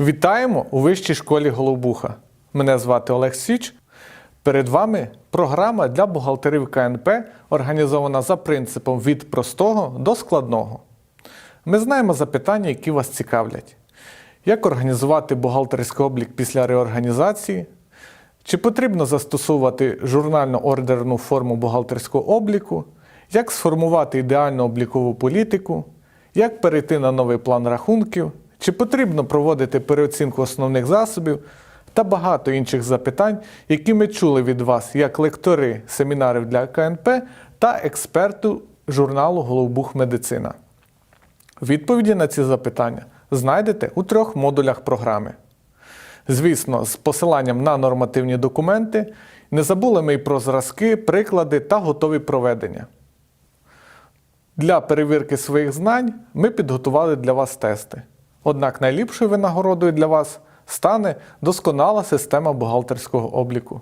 Вітаємо у вищій школі Голубуха. Мене звати Олег Січ. Перед вами програма для бухгалтерів КНП, організована за принципом від простого до складного. Ми знаємо запитання, які вас цікавлять. Як організувати бухгалтерський облік після реорганізації? Чи потрібно застосовувати журнально-ордерну форму бухгалтерського обліку? Як сформувати ідеальну облікову політику? Як перейти на новий план рахунків? Чи потрібно проводити переоцінку основних засобів та багато інших запитань, які ми чули від вас як лектори семінарів для КНП та експерту журналу Головбух Медицина? Відповіді на ці запитання знайдете у трьох модулях програми. Звісно, з посиланням на нормативні документи. Не забули ми й про зразки, приклади та готові проведення. Для перевірки своїх знань ми підготували для вас тести. Однак найліпшою винагородою для вас стане досконала система бухгалтерського обліку.